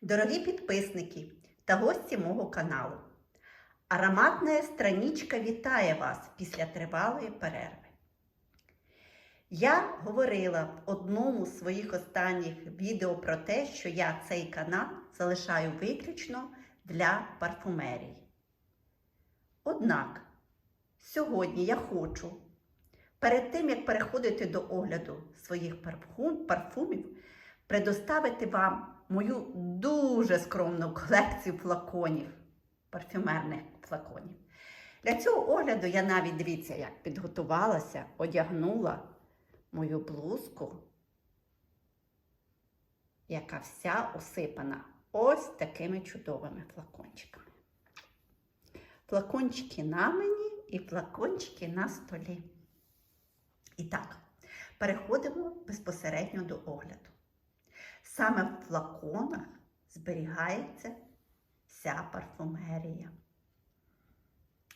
Дорогі підписники та гості мого каналу. Ароматна страничка вітає вас після тривалої перерви. Я говорила в одному з своїх останніх відео про те, що я цей канал залишаю виключно для парфумерії. Однак, сьогодні я хочу, перед тим як переходити до огляду своїх парфум, парфумів, предоставити вам мою дуже скромну колекцію флаконів, парфюмерних флаконів. Для цього огляду я навіть дивіться, як підготувалася, одягнула мою блузку, яка вся осипана ось такими чудовими флакончиками. Флакончики на мені і флакончики на столі. І так, переходимо безпосередньо до огляду. Саме в флаконах зберігається вся парфумерія.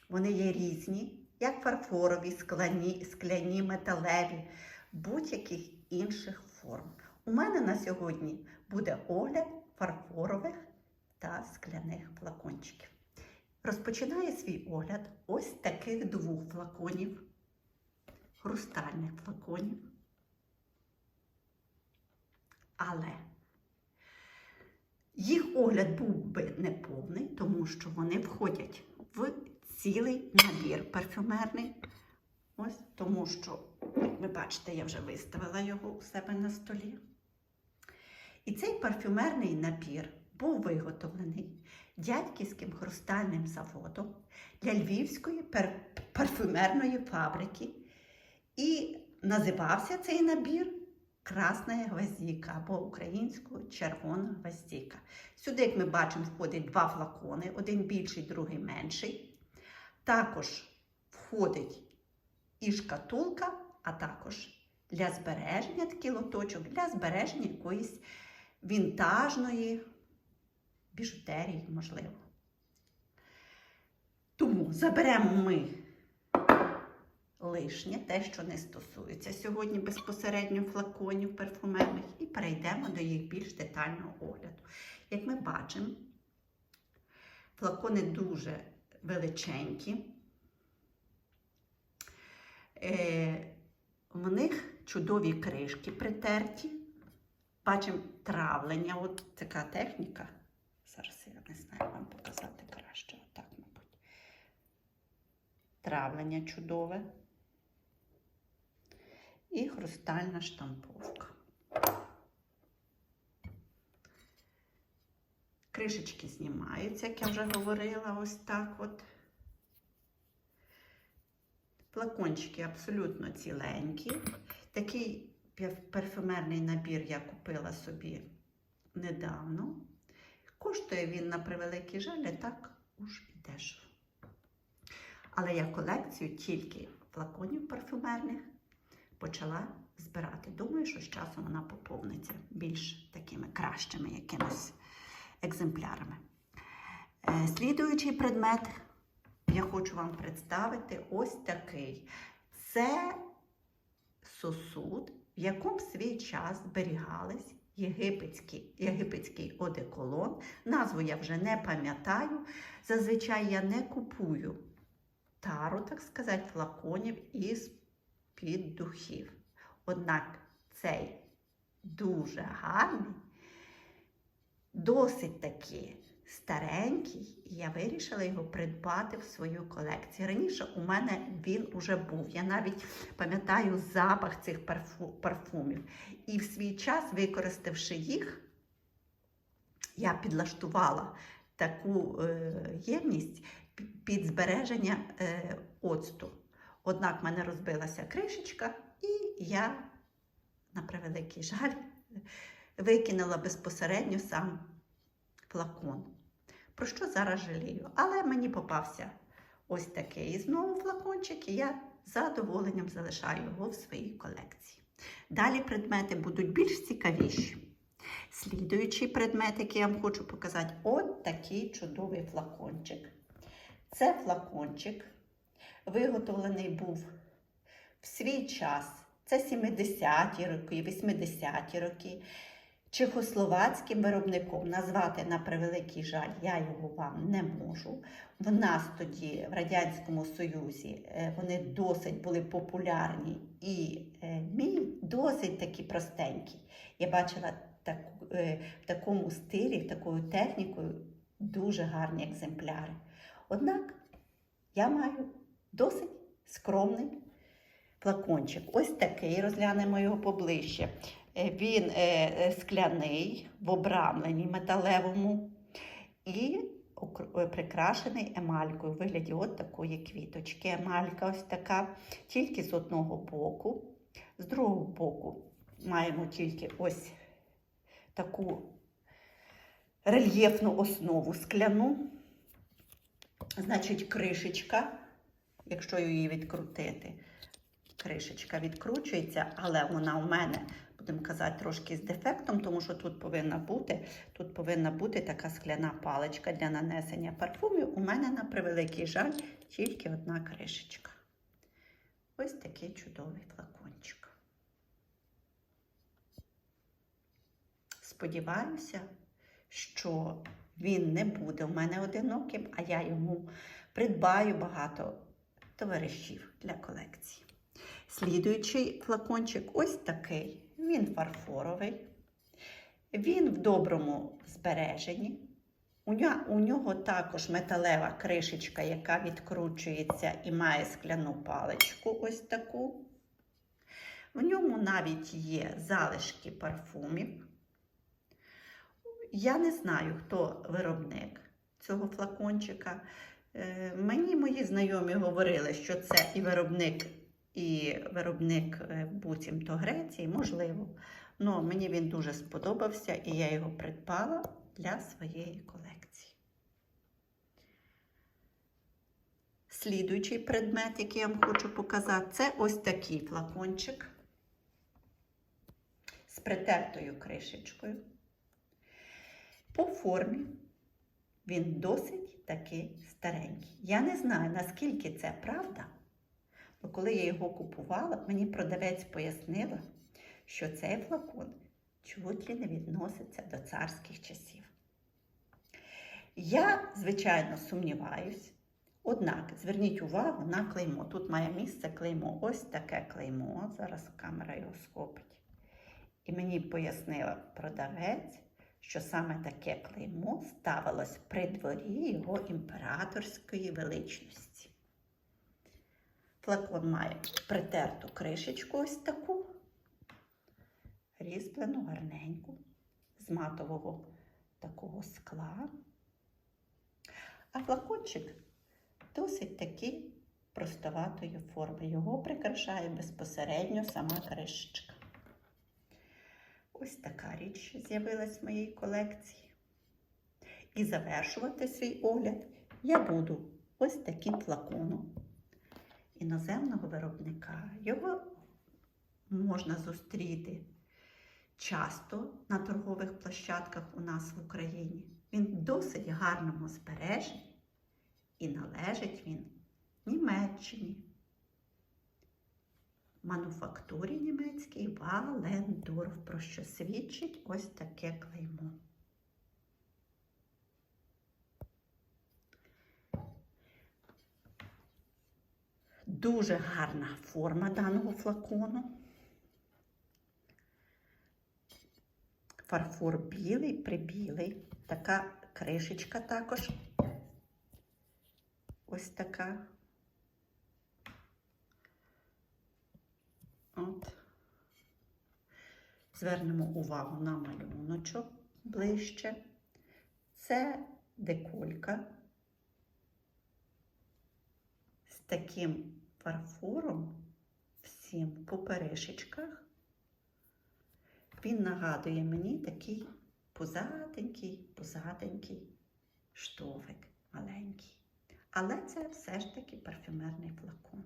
Вони є різні, як фарфорові, скляні, скляні металеві, будь-яких інших форм. У мене на сьогодні буде огляд фарфорових та скляних флакончиків. Розпочинає свій огляд ось таких двох флаконів, хрустальних флаконів. Але їх огляд був би неповний, тому що вони входять в цілий набір парфюмерний. Ось тому що, як ви бачите, я вже виставила його у себе на столі. І цей парфюмерний набір був виготовлений дядьківським хрустальним заводом для Львівської пар- парфюмерної фабрики. І називався цей набір Красна гвоздіка або українською червона гвоздіка. Сюди, як ми бачимо, входить два флакони, один більший, другий менший. Також входить і шкатулка, а також для збереження такий лоточок, для збереження якоїсь вінтажної біжутерії, можливо. Тому заберемо ми лишнє, те, що не стосується сьогодні безпосередньо флаконів парфумерних, і перейдемо до їх більш детального огляду. Як ми бачимо, флакони дуже величенькі. Е, в них чудові кришки притерті. Бачимо травлення, от така техніка. Зараз я не знаю вам показати краще. Отак, мабуть. Травлення чудове. І хрустальна штамповка. Кришечки знімаються, як я вже говорила, ось так от. Флакончики абсолютно ціленькі. Такий парфюмерний набір я купила собі недавно. Коштує він на превеликий жаль, не так уж і дешево. Але я колекцію тільки флаконів парфюмерних почала збирати. Думаю, що з часом вона поповниться більш такими кращими якимись екземплярами. Е, Слідуючий предмет я хочу вам представити ось такий. Це сосуд, в якому в свій час зберігались єгипетський, єгипетський одеколон. Назву я вже не пам'ятаю. Зазвичай я не купую тару, так сказати, флаконів із під духів. Однак цей дуже гарний, досить таки старенький, і я вирішила його придбати в свою колекцію. Раніше у мене він уже був. Я навіть пам'ятаю запах цих парфу, парфумів. І в свій час, використавши їх, я підлаштувала таку е, ємність під збереження е, оцту. Однак в мене розбилася кришечка, і я, на превеликий жаль, викинула безпосередньо сам флакон. Про що зараз жалію? Але мені попався ось такий знову флакончик, і я з задоволенням залишаю його в своїй колекції. Далі предмети будуть більш цікавіші. Слідуючий предмет, який я вам хочу показати, от такий чудовий флакончик. Це флакончик виготовлений був в свій час. Це 70-ті роки, 80-ті роки. чехословацьким виробником. Назвати на превеликий жаль, я його вам не можу. В нас тоді, в Радянському Союзі, е, вони досить були популярні і е, мій досить такі простенькі. Я бачила таку, е, в такому стилі, в такою технікою дуже гарні екземпляри. Однак я маю досить скромний флакончик. Ось такий, розглянемо його поближче. Е, Він е, е, скляний в обрамленні металевому і прикрашений емалькою у вигляді от такої квіточки. Емалька ось така, тільки з одного боку. З другого боку маємо тільки ось таку рельєфну основу скляну. Значить, кришечка, якщо її відкрутити, кришечка відкручується, але вона у мене, будемо казати, трошки з дефектом, тому що тут повинна бути, тут повинна бути така скляна паличка для нанесення парфумів. У мене, на превеликий жаль, тільки одна кришечка. Ось такий чудовий флакончик. Сподіваюся, що він не буде у мене одиноким, а я йому придбаю багато товаришів для колекції. Слідуючий флакончик ось такий. Він фарфоровий, він в доброму збереженні. У нього, також металева кришечка, яка відкручується і має скляну паличку ось таку. В ньому навіть є залишки парфумів. Я не знаю, хто виробник цього флакончика. Е, Мені мої знайомі говорили, що це і виробник, і виробник е, буцімто Греції, можливо. але мені він дуже сподобався і я його придбала для своєї колекції. Слідуючий предмет, який я вам хочу показати, це ось такий флакончик з притертою кришечкою. По формі він досить таки старенький. Я не знаю, наскільки це правда, але коли я його купувала, мені продавець пояснила, що цей флакон чуть ли не відноситься до царських часів. Я, звичайно, сумніваюсь. Однак зверніть увагу на клеймо. Тут має місце клеймо. Ось таке клеймо. Зараз камера його схопить. І мені пояснила продавець, що саме таке клеймо ставилось при дворі його імператорської величності. Флакон має притерту кришечку ось таку, різьблену, гарненьку, з матового такого скла. А флакончик досить таки простоватої форми. Його прикрашає безпосередньо сама кришечка. Ось така річ з'явилась в моїй колекції. І завершувати свій огляд я буду ось таким флаконом іноземного виробника. Його можна зустріти часто на торгових площадках у нас в Україні. Він в досить гарному збереженні і належить він Німеччині мануфактурі німецькій Валендорф, про що свідчить ось таке клеймо. Дуже гарна форма даного флакону. Фарфор білий, прибілий. Така кришечка також. Ось така. От. Звернемо увагу на малюночок ближче. Це деколька з таким фарфором всім по перишечках. Він нагадує мені такий позатенький, позатенький штовик маленький. Але це все ж таки парфюмерний флакон.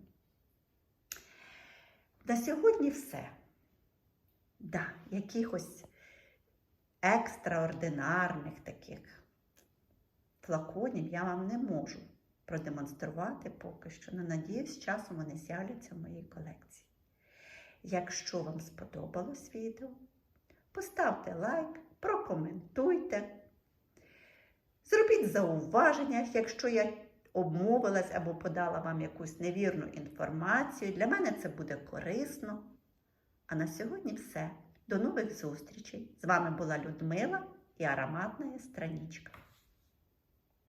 На сьогодні все. Да, якихось екстраординарних таких флаконів я вам не можу продемонструвати поки що. Не надіюсь, з часом вони з'являться в моїй колекції. Якщо вам сподобалось відео, Поставте лайк, прокоментуйте. Зробіть зауваження, якщо я обмовилась або подала вам якусь невірну інформацію. Для мене це буде корисно. А на сьогодні все. До нових зустрічей. З вами була Людмила і ароматна страничка.